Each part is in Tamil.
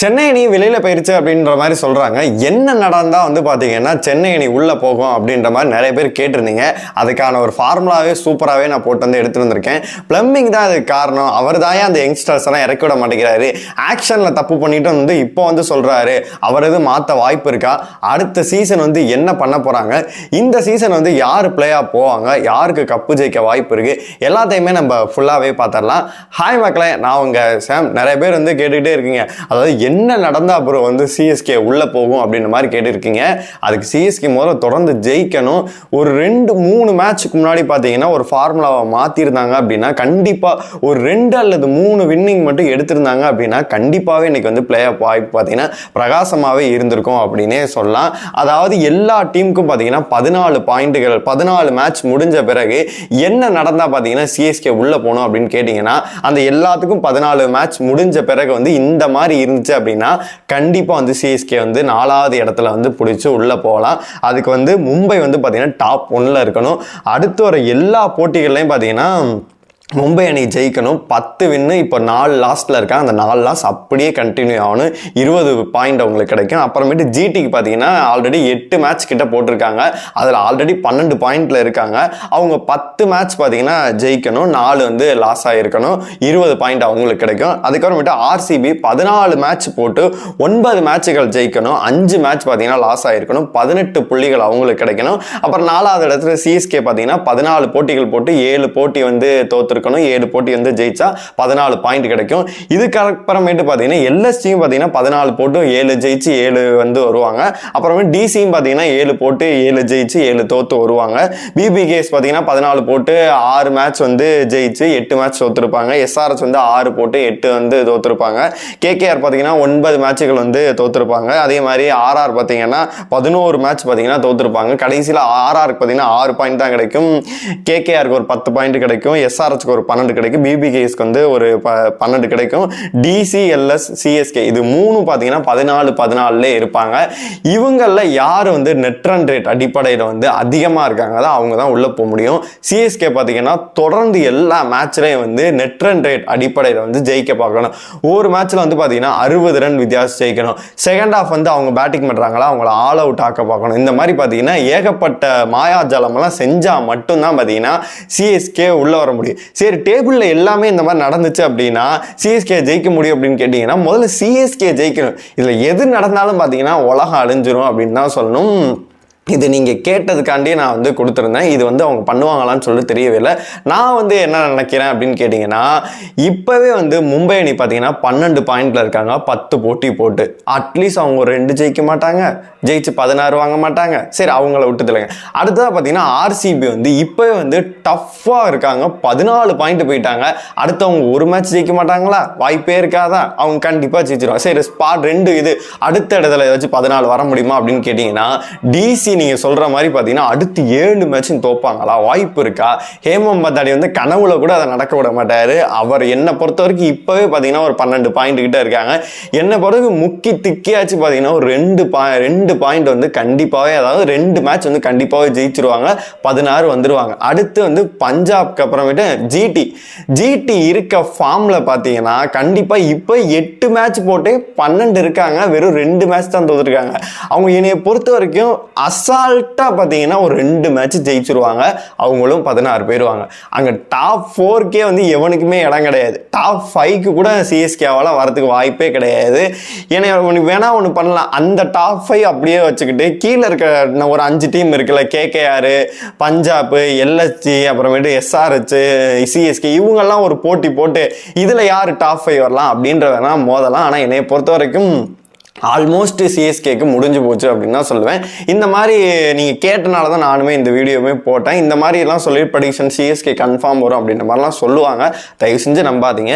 சென்னை அணி வெளியில் போயிருச்சு அப்படின்ற மாதிரி சொல்கிறாங்க என்ன நடந்தால் வந்து பார்த்தீங்கன்னா சென்னை அணி உள்ளே போகும் அப்படின்ற மாதிரி நிறைய பேர் கேட்டிருந்தீங்க. அதுக்கான ஒரு ஃபார்முலாவே சூப்பராகவே நான் போட்டு வந்து எடுத்துட்டு வந்திருக்கேன். பிளம்பிங் தான் அதுக்கு காரணம். அவர் தான் அந்த யங்ஸ்டர்ஸ் எல்லாம் இறக்கி விட மாட்டேங்கிறாரு? ஆக்ஷனில் தப்பு பண்ணிட்டு வந்து இப்போ வந்து சொல்கிறாரு அவர் எதுவும் மாற்ற வாய்ப்பு இருக்கா? அடுத்த சீசன் வந்து என்ன பண்ண போகிறாங்க இந்த சீசன் வந்து யார் பிளேயாக போவாங்க? யாருக்கு கப்பு ஜெயிக்க வாய்ப்பு இருக்குது எல்லாத்தையுமே நம்ம ஃபுல்லாகவே பார்த்துடலாம். ஹாய் மக்களே நான் உங்கள் சாம் நிறைய பேர் வந்து கேட்டுக்கிட்டே இருக்கீங்க. அதாவது என்ன நடந்தா அப்புறம் வந்து சிஎஸ்கே உள்ளே போகும் அப்படின்ற மாதிரி கேட்டிருக்கீங்க. அதுக்கு சிஎஸ்கே முதல்ல தொடர்ந்து ஜெயிக்கணும். ஒரு ரெண்டு மூணு மேட்ச்சுக்கு முன்னாடி பார்த்தீங்கன்னா ஒரு ஃபார்முலாவை மாற்றிருந்தாங்க அப்படின்னா கண்டிப்பாக ஒரு ரெண்டு அல்லது மூணு வின்னிங் மட்டும் எடுத்திருந்தாங்க அப்படின்னா கண்டிப்பாகவே இன்றைக்கி வந்து பிளே ஆஃப் வாய்ப்பு பார்த்தீங்கன்னா பிரகாசமாகவே இருந்திருக்கும் அப்படின்னே சொல்லலாம். அதாவது எல்லா டீமுக்கும் பார்த்தீங்கன்னா பதினாலு பாயிண்ட்டுகள் பதினாலு மேட்ச் முடிஞ்ச பிறகு என்ன நடந்தால் பார்த்தீங்கன்னா சிஎஸ்கே உள்ளே போகணும் அப்படின்னு கேட்டிங்கன்னா அந்த எல்லாத்துக்கும் பதினாலு மேட்ச் முடிஞ்ச பிறகு வந்து இந்த மாதிரி இருந்துச்சு அப்படின்னா கண்டிப்பாக வந்து சிஎஸ்கே வந்து நாலாவது இடத்துல வந்து பிடிச்சி உள்ளே போகலாம். அதுக்கு வந்து மும்பை வந்து பார்த்தீங்கன்னா டாப் ஒன்னில் இருக்கணும். அடுத்து வர எல்லா போட்டிகள்லையும் பார்த்தீங்கன்னா மும்பை அணி ஜெயிக்கணும். பத்து வின்னு இப்போ நாலு லாஸ்ட்டில் இருக்கான் அந்த நாலு லாஸ் அப்படியே கண்டினியூ ஆகணும். இருபது பாயிண்ட் அவங்களுக்கு கிடைக்கும். அப்புறமேட்டு ஜிடிக்கு பார்த்தீங்கன்னா ஆல்ரெடி எட்டு மேட்ச் கிட்ட போட்டிருக்காங்க. அதில் ஆல்ரெடி பன்னெண்டு பாயிண்ட்ல இருக்காங்க. அவங்க பத்து மேட்ச் பார்த்தீங்கன்னா ஜெயிக்கணும். நாலு வந்து லாஸ் ஆகிருக்கணும் இருபது பாயிண்ட் அவங்களுக்கு கிடைக்கும். அதுக்கப்புறமேட்டு ஆர்சிபி பதினாலு மேட்ச் போட்டு ஒன்பது மேட்சுகள் ஜெயிக்கணும். அஞ்சு மேட்ச் பார்த்தீங்கன்னா லாஸ் ஆகிருக்கணும் பதினெட்டு புள்ளிகள் அவங்களுக்கு கிடைக்கணும். அப்புறம் நாலாவது இடத்துல சிஎஸ்கே பார்த்தீங்கன்னா பதினாலு போட்டிகள் போட்டு ஏழு போட்டி வந்து கொடுத்துருக்கணும் ஏழு போட்டி வந்து ஜெயிச்சா பதினாலு பாயிண்ட் கிடைக்கும். இதுக்கு அப்புறமேட்டு பார்த்தீங்கன்னா எல்எஸ்டியும் பார்த்தீங்கன்னா பதினாலு போட்டு ஏழு ஜெயிச்சு ஏழு வந்து வருவாங்க. அப்புறமே டிசியும் பார்த்தீங்கன்னா ஏழு போட்டு ஏழு ஜெயிச்சு ஏழு தோற்று வருவாங்க. பிபிகேஎஸ் பார்த்தீங்கன்னா பதினாலு போட்டு ஆறு மேட்ச் வந்து ஜெயிச்சு எட்டு மேட்ச் தோற்றுருப்பாங்க எஸ்ஆர்எஸ் வந்து ஆறு போட்டு எட்டு வந்து தோற்றுருப்பாங்க கேகேஆர் பார்த்தீங்கன்னா ஒன்பது மேட்சுகள் வந்து தோற்றுருப்பாங்க அதே மாதிரி ஆர்ஆர் பார்த்தீங்கன்னா பதினோரு மேட்ச் பார்த்தீங்கன்னா தோற்றுருப்பாங்க கடைசியில் ஆர்ஆருக்கு பார்த்தீங்கன்னா ஆறு பாயிண்ட் தான் கிடைக்கும். கேகேஆருக்கு ஒரு பத்து பாயிண்ட் கிடைக்கும். எஸ்ஆர்எஸ் எஸ்ஆர்எஸ்க்கு ஒரு பன்னெண்டு கிடைக்கும். பிபிகேஎஸ்க்கு வந்து ஒரு ப பன்னெண்டு கிடைக்கும். டிசிஎல்எஸ் சிஎஸ்கே இது மூணு பார்த்தீங்கன்னா பதினாலு பதினாலுலே இருப்பாங்க. இவங்களில் யார் வந்து நெட் ரன் ரேட் அடிப்படையில் வந்து அதிகமாக இருக்காங்க தான் அவங்க தான் உள்ளே போக முடியும். சிஎஸ்கே பார்த்தீங்கன்னா தொடர்ந்து எல்லா மேட்ச்லேயும் வந்து நெட் ரன் ரேட் அடிப்படையில் வந்து ஜெயிக்க பார்க்கணும். ஒவ்வொரு மேட்ச்சில் வந்து பார்த்தீங்கன்னா அறுபது ரன் வித்தியாசம் ஜெயிக்கணும். செகண்ட் ஹாஃப் வந்து அவங்க பேட்டிங் பண்ணுறாங்களா அவங்கள ஆல் அவுட் ஆக்க பார்க்கணும். இந்த மாதிரி பார்த்தீங்கன்னா ஏகப்பட்ட மாயாஜாலமெல்லாம் செஞ்சால் மட்டும்தான் பார்த்தீங்கன்னா சிஎஸ்கே உள்ளே வர முடியும். சரி டேபிளில் எல்லாமே இந்த மாதிரி நடந்துச்சு அப்படின்னா சிஎஸ்கே ஜெயிக்க முடியும் அப்படின்னு கேட்டிங்கன்னா முதல்ல சிஎஸ்கே ஜெயிக்கணும். இதில் எது நடந்தாலும் பார்த்தீங்கன்னா உலகம் அழிஞ்சிரும் அப்படின்னு தான் சொல்லணும். இது நீங்கள் கேட்டதுக்காண்டி நான் வந்து கொடுத்துருந்தேன். இது வந்து அவங்க பண்ணுவாங்களான்னு சொல்லி தெரியவே இல்லை. நான் வந்து என்ன நினைக்கிறேன் அப்படின்னு கேட்டிங்கன்னா இப்போவே வந்து மும்பை அணி பார்த்தீங்கன்னா பன்னெண்டு பாயிண்டில் இருக்காங்க. பத்து போட்டி போட்டு. அட்லீஸ்ட் அவங்க ஒரு ரெண்டு ஜெயிக்க மாட்டாங்க. ஜெயிச்சு பதினாறு வாங்க மாட்டாங்க. சரி அவங்கள விட்டுதில்லைங்க அடுத்ததாக பார்த்தீங்கன்னா ஆர்சிபி வந்து இப்போவே வந்து டஃப்பாக இருக்காங்க. பதினாலு பாயிண்ட் போயிட்டாங்க. அடுத்தவங்க ஒரு மேட்ச் ஜெயிக்க மாட்டாங்களா? வாய்ப்பே இருக்காதா? அவங்க கண்டிப்பாக ஜெயிச்சிருவாங்க. சரி ஸ்பாட் ரெண்டு இது. அடுத்த இடத்துல ஏதாச்சும் பதினாலு வர முடியுமா அப்படின்னு கேட்டிங்கன்னா டிசி நீங்கள் சொல்கிற மாதிரி பார்த்தீங்கன்னா அடுத்து ஏழு மேட்சும் தோப்பாங்களா? வாய்ப்பு இருக்கா? ஹேமம் பத்தாடி வந்து கனவுல கூட அதை நடக்க விட மாட்டார். அவர் என்னை பொறுத்த வரைக்கும் இப்போவே பார்த்தீங்கன்னா ஒரு பன்னெண்டு பாயிண்ட் கிட்ட இருக்காங்க. என்னை பொறுத்து முக்கி திக்கியாச்சு பார்த்தீங்கன்னா ஒரு ரெண்டு பா ரெண்டு பாயிண்ட் வந்து கண்டிப்பாகவே அதாவது ரெண்டு மேட்ச் வந்து கண்டிப்பாகவே ஜெயிச்சிருவாங்க. பதினாறு வந்துருவாங்க. அடுத்து வந்து பஞ்சாப்க்கு அப்புறமேட்டு ஜிடி ஜிடி இருக்க ஃபார்மில் பார்த்தீங்கன்னா கண்டிப்பாக இப்போ எட்டு மேட்ச் போட்டு பன்னெண்டு இருக்காங்க. வெறும் ரெண்டு மேட்ச் தான் தோத்துருக்காங்க. அவங்க என்னைய பொறுத்த வரைக்கும் அஸ் அசால்ட்டாக பார்த்தீங்கன்னா ஒரு ரெண்டு மேட்ச் ஜெயிச்சிருவாங்க. அவங்களும் பதினாறு போயிடுவாங்க அங்கே டாப் ஃபோர்க்கே வந்து எவனுக்குமே இடம் கிடையாது. டாப் ஃபைவ்க்கு கூட சிஎஸ்கேவால் வரதுக்கு வாய்ப்பே கிடையாது. ஏன்னா உனக்கு வேணால் ஒன்று பண்ணலாம். அந்த டாப் ஃபைவ் அப்படியே வச்சுக்கிட்டு கீழே இருக்க இன்னும் ஒரு அஞ்சு டீம் இருக்குல்ல கேகேஆர் பஞ்சாப் எல்எஸ்ஜி அப்புறமேட்டு எஸ்ஆர்ஹெச் சிஎஸ்கே இவங்கெல்லாம் ஒரு போட்டி போட்டு இதில் யார் டாப் ஃபைவ் வரலாம் அப்படின்ற வேணால் மோதலாம். ஆனால் என்னை பொறுத்த வரைக்கும் ஆல்மோஸ்ட் சிஎஸ்கேக்கு முடிஞ்சு போச்சு அப்படின்னு தான் சொல்லுவேன். இந்த மாதிரி நீங்கள் கேட்டனால தான் நானுமே இந்த வீடியோவுமே போட்டேன். இந்த மாதிரிலாம் சொல்லி ப்ரடிக்ஷன் சிஎஸ்கே கன்ஃபார்ம் வரும் அப்படின்ற மாதிரிலாம் சொல்லுவாங்க. தயவு செஞ்சு நம்பாதீங்க.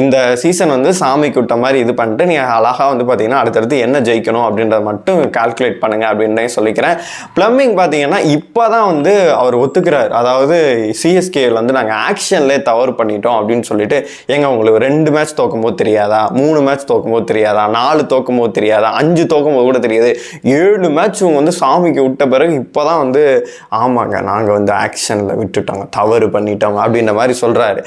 இந்த சீசன் வந்து சாமி கூட்ட மாதிரி இது பண்ணிட்டு நீங்கள் அழகாக வந்து பார்த்தீங்கன்னா அடுத்தடுத்து என்ன ஜெயிக்கணும் அப்படின்றத மட்டும் கால்குலேட் பண்ணுங்க அப்படின்றதையும் சொல்லிக்கிறேன். ப்ளம்பிங் பார்த்தீங்கன்னா இப்போ தான் வந்து அவர் ஒத்துக்கிறார். அதாவது சிஎஸ்கேவில் வந்து நாங்கள் ஆக்ஷன்லேயே தவறு பண்ணிட்டோம் அப்படின்னு சொல்லிட்டு ஏங்க உங்களுக்கு ரெண்டு மேட்ச் தோக்கும் போது தெரியாதா? மூணு மேட்ச் தோக்கும் போது தெரியாதா? நாலு தோக்கும் போது தெரியாது. அஞ்சு தோக்கும் கூட தெரியாது. ஏழு மேட்ச் இவங்க வந்து சாமிக்கு விட்ட பிறகு இப்போ தான் வந்து ஆமாங்க நாங்கள் வந்து ஆக்ஷனில் விட்டுட்டோங்க தவறு பண்ணிட்டோங்க அப்படின்ற மாதிரி சொல்கிறாரு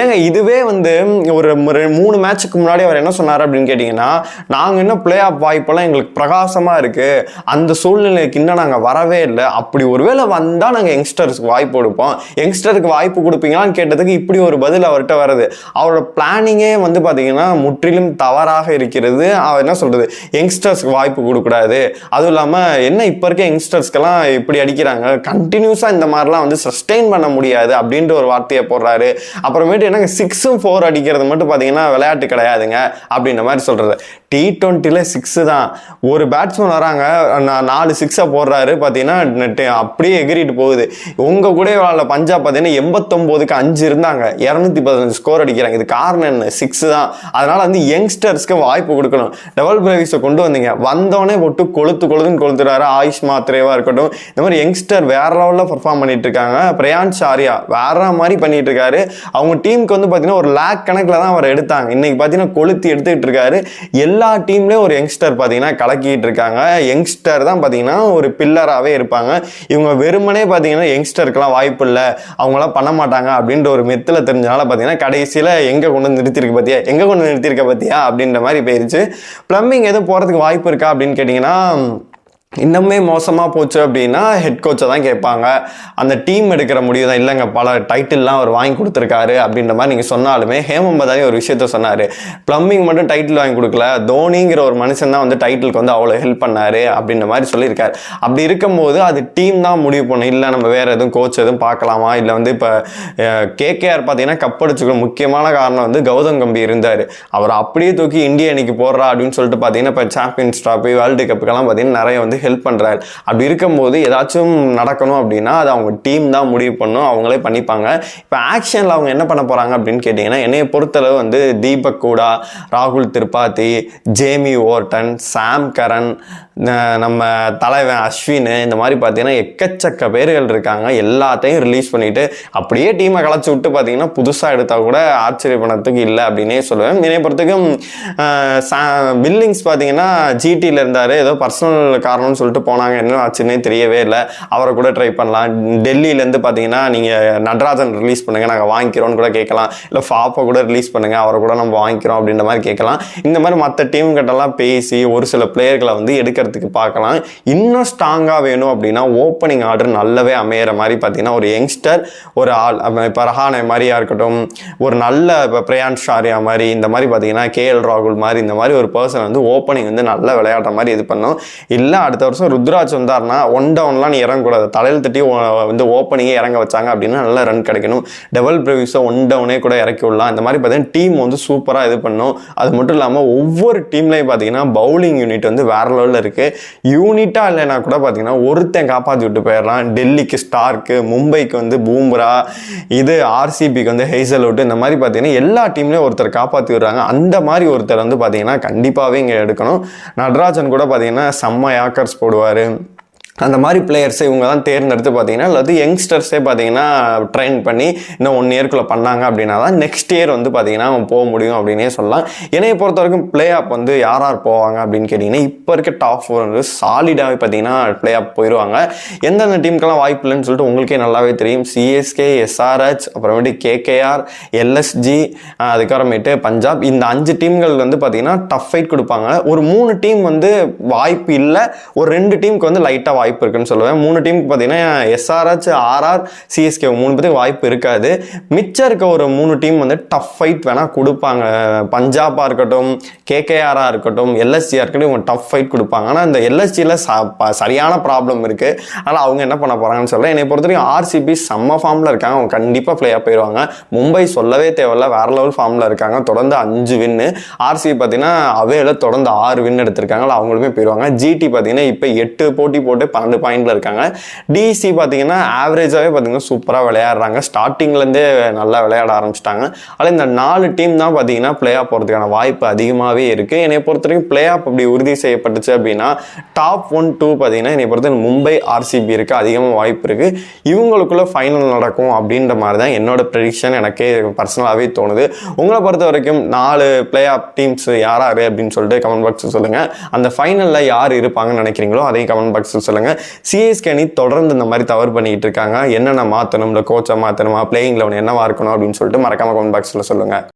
ஏங்க இதுவே வந்து ஒரு மூணு மேட்ச்சுக்கு முன்னாடி அவர் என்ன சொன்னார் அப்படின்னு கேட்டிங்கன்னா நாங்கள் இன்னும் பிளே ஆஃப் வாய்ப்பெல்லாம் எங்களுக்கு பிரகாசமாக இருக்குது அந்த சூழ்நிலைக்கு இன்னும் நாங்கள் வரவே இல்லை. அப்படி ஒருவேளை வந்தால் நாங்கள் யங்ஸ்டர்ஸ்க்கு வாய்ப்பு கொடுப்போம். யங்ஸ்டருக்கு வாய்ப்பு கொடுப்பீங்களான்னு கேட்டதுக்கு இப்படி ஒரு பதில் அவர்கிட்ட வருது. அவரோட பிளானிங்கே வந்து பார்த்தீங்கன்னா முற்றிலும் தவறாக இருக்கிறது. அவர் என்ன சொல்கிறது யங்ஸ்டர்ஸ்க்கு வாய்ப்பு கொடுக்கூடாது அதுவும் இல்லாமல் என்ன இப்போ இருக்க யங்ஸ்டர்ஸ்க்கெல்லாம் இப்படி அடிக்கிறாங்க? கண்டினியூஸாக இந்த மாதிரிலாம் வந்து சஸ்டெயின் பண்ண முடியாது அப்படின்ற ஒரு வார்த்தையை போடுறாரு. அப்புறமேட்டு என்னங்க சிக்ஸும் ஃபோர் அடிக்கிறது மட்டும் பார்த்தீங்கன்னா விளையாட்டு கிடையாதுங்க அப்படின்ற மாதிரி சொல்கிறது டி டுவெண்ட்டியில் சிக்ஸு தான். ஒரு பேட்ஸ்மேன் வராங்க நான் நாலு சிக்ஸை போடுறாரு பார்த்தீங்கன்னா அப்படியே எகிரிட்டு போகுது. உங்கள் கூட விளாட பஞ்சாப் பார்த்தீங்கன்னா எண்பத்தொம்போதுக்கு அஞ்சு இருந்தாங்க. இரநூத்தி பதினஞ்சு ஸ்கோர் அடிக்கிறாங்க. இது காரணம் என்ன? சிக்ஸ் தான். அதனால் வந்து யங்ஸ்டர்ஸ்க்கு வாய்ப்பு கொடுக்கணும். டபுள் பிரேவிஸை கொண்டு வந்தீங்க. வந்தோடனே போட்டு கொளுத்து கொளுத்துன்னு கொளுத்துறாரு. ஆயுஷ் மாத்திரேவாக இருக்கட்டும். இந்த மாதிரி யங்ஸ்டர் வேற லெவலில் பர்ஃபார்ம் பண்ணிட்டு இருக்காங்க. பிரயான்ஷ் ஆர்யா வேற மாதிரி பண்ணிட்டு இருக்காரு. அவங்க டீமுக்கு வந்து பார்த்தீங்கன்னா ஒரு லேக் கணக்கில் தான் அவர் எடுத்தாங்க. இன்னைக்கு பார்த்தீங்கன்னா கொளுத்தி எடுத்துக்கிட்டு இருக்காரு. எல்லா எல்லா டீம்லேயும் ஒரு யங்ஸ்டர் பார்த்தீங்கன்னா கலக்கிட்டு இருக்காங்க. யங்ஸ்டர் தான் பார்த்தீங்கன்னா ஒரு பில்லராகவே இருப்பாங்க. இவங்க வெறுமனே பார்த்தீங்கன்னா யங்ஸ்டருக்கெல்லாம் வாய்ப்பு இல்லை. அவங்களாம் பண்ண மாட்டாங்க அப்படின்ற ஒரு மெத்தில் தெரிஞ்சனால பார்த்தீங்கன்னா கடைசியில் எங்கே கொண்டு வந்து நிறுத்திருக்கு பார்த்தியா எங்கே கொண்டு வந்து நிறுத்திருக்க பார்த்தியா அப்படின்ற மாதிரி போயிருச்சு. ப்ளம்பிங் எதுவும் போகிறதுக்கு வாய்ப்பு இருக்கா அப்படின்னு கேட்டிங்கன்னா இன்னுமே மோசமாக போச்சு அப்படின்னா ஹெட் கோச்சை தான் கேட்பாங்க. அந்த டீம் எடுக்கிற முடிவு தான். இல்லைங்க பல டைட்டில்லாம் அவர் வாங்கி கொடுத்துருக்காரு அப்படின்ற மாதிரி நீங்கள் சொன்னாலுமே ஹேமம்பதானி ஒரு விஷயத்த சொன்னார். ப்ளம்பிங் மட்டும் டைட்டில் வாங்கி கொடுக்கல. தோனிங்கிற ஒரு மனுஷன் தான் வந்து டைட்டிலுக்கு வந்து அவ்வளோ ஹெல்ப் பண்ணார் அப்படின்ற மாதிரி சொல்லியிருக்காரு. அப்படி இருக்கும்போது அது டீம் தான் முடிவு பண்ணும் இல்லை நம்ம வேறு எதுவும் கோச் எதுவும் பார்க்கலாமா? இல்லை வந்து இப்போ கேகேஆர் பார்த்தீங்கன்னா கப்படிச்சுக்கிற முக்கியமான காரணம் வந்து கௌதம் கம்பி இருந்தார். அவர் அப்படியே தூக்கி இந்திய அணிக்கு போடுறா அப்படின்னு சொல்லிட்டு பார்த்தீங்கன்னா இப்போ சாம்பியன்ஸ் ட்ராஃபி வேர்ல்டு கப்புக்கெல்லாம் பார்த்தீங்கன்னா நிறைய வந்து ஹெல்ப் பண்ணுறாரு அப்படி இருக்கும்போது ஏதாச்சும் நடக்கணும் அப்படின்னா அது அவங்க டீம் தான் முடிவு பண்ணும். அவங்களே பண்ணிப்பாங்க. இப்போ ஆக்ஷனில் அவங்க என்ன பண்ண போகிறாங்க அப்படின்னு கேட்டிங்கன்னா என்னைய பொறுத்தளவு வந்து தீபக் கூடா ராகுல் Tripathi Jamie Overton Sam Curran நம்ம தலைவன் அஸ்வின் இந்த மாதிரி பார்த்தீங்கன்னா எக்கச்சக்க பேர்கள் இருக்காங்க. எல்லாத்தையும் ரிலீஸ் பண்ணிட்டு அப்படியே டீமை கலைச்சி விட்டு பார்த்தீங்கன்னா புதுசாக எடுத்தால் கூட ஆச்சரியப்படத்துக்கு இல்லை அப்படின்னே சொல்லுவேன். என்னை பொறுத்தவரைக்கும் பில்லிங்ஸ் பார்த்தீங்கன்னா ஜிடியில் இருந்தார். ஏதோ பர்சனல் காரணம்னு சொல்லிட்டு போனாங்க. என்ன ஆச்சுன்னே தெரியவே இல்லை. அவரை கூட ட்ரை பண்ணலாம். டெல்லியிலேருந்து பார்த்தீங்கன்னா நீங்கள் நடராஜன் ரிலீஸ் பண்ணுங்கள் நாங்கள் வாங்கிக்கிறோம்னு கூட கேட்கலாம். இல்லை ஃபாப்பை கூட ரிலீஸ் பண்ணுங்கள் அவரை கூட நம்ம வாங்கிக்கிறோம் அப்படின்ற மாதிரி கேட்கலாம். இந்த மாதிரி மற்ற டீம் கிட்டலாம் பேசி ஒரு சில பிளேயர்களை வந்து எடுக்கிறதுக்கு பார்க்கலாம். இன்னும் ஸ்ட்ராங்காக வேணும் அப்படின்னா ஓப்பனிங் ஆர்டர் நல்லாவே அமையிற மாதிரி பார்த்தீங்கன்னா ஒரு யங்ஸ்டர் ஒரு ஆள் இப்போ ரஹானே மாதிரியா இருக்கட்டும் ஒரு நல்ல இப்போ பிரயான் ஷாரியா மாதிரி இந்த மாதிரி பார்த்தீங்கன்னா கேஎல் ராகுல் மாதிரி இந்த மாதிரி ஒரு பர்சன் வந்து ஓப்பனிங் வந்து நல்ல விளையாடுற மாதிரி இது பண்ணும். இல்லை அடுத்த வருஷம் ருத்ராஜ் வந்தார்னா ஒன் டவுன்லாம் நீ இறங்கக்கூடாது. தலையில் தட்டி ஓ- வந்து ஓப்பனிங்கே இறங்க வச்சாங்க அப்படின்னா நல்ல ரன் கிடைக்கணும். டபுள் ப்ரிவியூஸை ஒன் டவுனே கூட இறக்கி விடலாம். இந்த மாதிரி பார்த்தீங்கன்னா டீம் வந்து சூப்பராக இது பண்ணும். அது மட்டும் இல்லாமல் ஒவ்வொரு டீம்லையும் பார்த்தீங்கன்னா பவுலிங் யூனிட் வந்து வேற லெவலில் இருக்குது யூனிட்டாக இல்லைனா கூட பார்த்தீங்கன்னா ஒருத்தன் காப்பாற்றி விட்டு போயிடலாம் டெல்லிக்கு ஸ்டார்க்கு மும்பைக்கு வந்து பூம்ரா இது ஆர்சிபிக்கு வந்து ஹெய்சல்வுட் இந்த மாதிரி பார்த்தீங்கன்னா எல்லா டீம்லேயும் ஒருத்தர் காப்பாற்றி விடுறாங்க. அந்த மாதிரி ஒருத்தர் வந்து பார்த்தீங்கன்னா கண்டிப்பாகவே இங்கே எடுக்கணும். நடராஜன் கூட பார்த்தீங்கன்னா செம்ம யாக்கர்ஸ் போடுவார். அந்த மாதிரி பிளேயர்ஸை இவங்க தான் தேர்ந்தெடுத்து பார்த்தீங்கன்னா அல்லது யங்ஸ்டர்ஸே பார்த்தீங்கன்னா ட்ரெயின் பண்ணி இன்னும் ஒன் இயர்க்குள்ளே பண்ணாங்க அப்படின்னா தான் நெக்ஸ்ட் இயர் வந்து பார்த்தீங்கன்னா அவன் போக முடியும் அப்படின்னே சொல்லலாம். என்னைய பொறுத்த வரைக்கும் பிளே ஆப் வந்து யார் யார் போவாங்க அப்படின்னு கேட்டிங்கன்னா இப்போ இருக்க டாப் ஃபோர் வந்து சாலிடாகவே பார்த்தீங்கன்னா பிளே ஆப் போயிடுவாங்க எந்தெந்த டீமுக்கெல்லாம் வாய்ப்பு இல்லைன்னு சொல்லிட்டு உங்களுக்கே நல்லாவே தெரியும். சிஎஸ்கே எஸ்ஆர்ஹெச் அப்புறமேட்டு கேகேஆர் எல்எஸ்ஜி அதுக்கப்புறமேட்டு பஞ்சாப். இந்த அஞ்சு டீம்கள் வந்து பார்த்தீங்கன்னா டஃப் ஃபைட் கொடுப்பாங்க. ஒரு மூணு டீம் வந்து வாய்ப்பு இல்லை. ஒரு ரெண்டு டீமுக்கு வந்து லைட்டாக வாய்ப்பு வாய்ப்பு இருக்குன்னு சொல்லுவேன். மூணு டீமுக்கு பார்த்தீங்கன்னா எஸ்ஆர்ஹெச் ஆர்ஆர் சிஎஸ்கே மூணு பேருக்கு வாய்ப்பு இருக்காது. மிச்சம் இருக்க ஒரு மூணு டீம் வந்து டஃப் ஃபைட் வேணால் கொடுப்பாங்க. பஞ்சாபாக இருக்கட்டும் கேகேஆராக இருக்கட்டும் எல்எஸ்சியாக இருக்கட்டும் இவங்க டஃப் ஃபைட் கொடுப்பாங்க. ஆனால் இந்த எல்எஸ்சியில் சரியான ப்ராப்ளம் இருக்குது அதனால் அவங்க என்ன பண்ண போகிறாங்கன்னு சொல்கிறேன் என்னை பொறுத்த வரைக்கும் ஆர்சிபி செம்ம ஃபார்மில் இருக்காங்க. அவங்க கண்டிப்பாக ப்ளே ஆஃப் போயிடுவாங்க மும்பை சொல்லவே தேவையில்ல. வேற லெவல் ஃபார்மில் இருக்காங்க. தொடர்ந்து அஞ்சு வின்னு ஆர்சிபி பார்த்தீங்கன்னா அவையில் தொடர்ந்து ஆறு வின் எடுத்திருக்காங்க. அவங்களுமே போயிடுவாங்க ஜிடி பார்த்தீங்கன்னா இப்போ எட்டு போட்டி போட்டு பன்னெண்டு பாயிண்ட்ல இருக்காங்க. டிசி பார்த்தீங்கன்னா ஆவரேஜாகவே பார்த்தீங்கன்னா சூப்பராக விளையாடுறாங்க. ஸ்டார்டிங்லேருந்தே நல்லா விளையாட ஆரம்பிச்சிட்டாங்க. ஆனால் இந்த நாலு டீம் தான் பார்த்தீங்கன்னா பிளே ஆஃப் போகிறதுக்கான வாய்ப்பு அதிகமாகவே இருக்குது என்னை பொறுத்த வரைக்கும் பிளே ஆஃப் அப்படி உறுதி செய்யப்பட்டுச்சு அப்படின்னா டாப் ஒன் டூ பார்த்தீங்கன்னா என்னை பொறுத்த மும்பை ஆர்சிபி இருக்குது அதிகமாக வாய்ப்பு இருக்குது இவங்களுக்குள்ள ஃபைனல் நடக்கும் அப்படின்ற மாதிரி தான் என்னோட ப்ரெடிக்ஷன் எனக்கே பர்சனலாகவே தோணுது. உங்களை பொறுத்த வரைக்கும் நாலு பிளே ஆஃப் டீம்ஸ் யார் யார் அப்படின்னு சொல்லிட்டு கமெண்ட் பாக்ஸில் சொல்லுங்கள் அந்த ஃபைனலில் யார் இருப்பாங்கன்னு நினைக்கிறீங்களோ அதையும் கமெண்ட் பாக்ஸில் சொல்லுங்கள் சிஎஸ்கே அணி தொடர்ந்து இந்த மாதிரி தவறு பண்ணிக்கிட்டு இருக்காங்க. என்னென்ன மாற்றணும் இல்லை கோச்சை மாற்றணுமா பிளேயிங் லெவன் என்னவா இருக்கணும்? அப்படின்னு சொல்லிட்டு மறக்காம கமெண்ட் பாக்ஸில் சொல்லுங்கள்